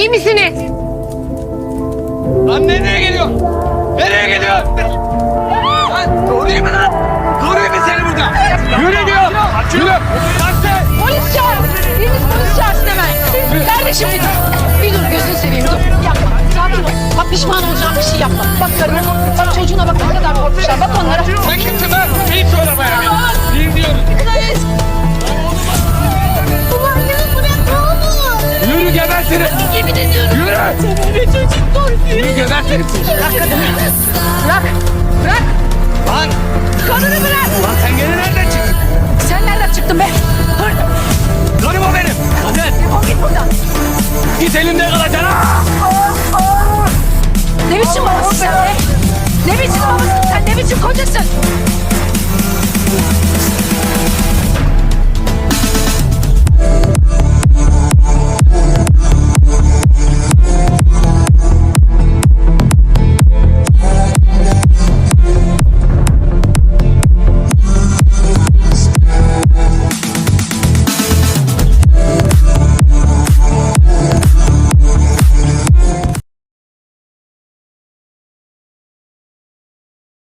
İyi misiniz? Lan nereye gidiyorsun? Nereye gidiyorsun? Lan doğruyum mu lan? Doğruyum mu seni burada? Yürü diyor. Yürü. Polis çağır. Biriniz polis çağırsın hemen. Kardeşim bir dur. Bir dur gözünü seveyim dur. Yapma. Sakin ol. Bak pişman olacağım bir şey yapma. Bak karına, bak çocuğuna bak ne kadar korkmuşlar. Bak onlara. Gebertirim. Yemin ediyorum. Yürü. Seninle çocuk dur. Yürü gebertirim. Bırak kadını. Bırak. Bırak. Lan. Kadını bırak. Lan sen gene nereden çıktın? Sen nereden çıktın be? Hır. Karım o benim. Hadi. Defol git buradan. Git elimde kalacaksın. ha! Ne biçim babasın sen be? Ne biçim babasın sen? Ne biçim kocasın?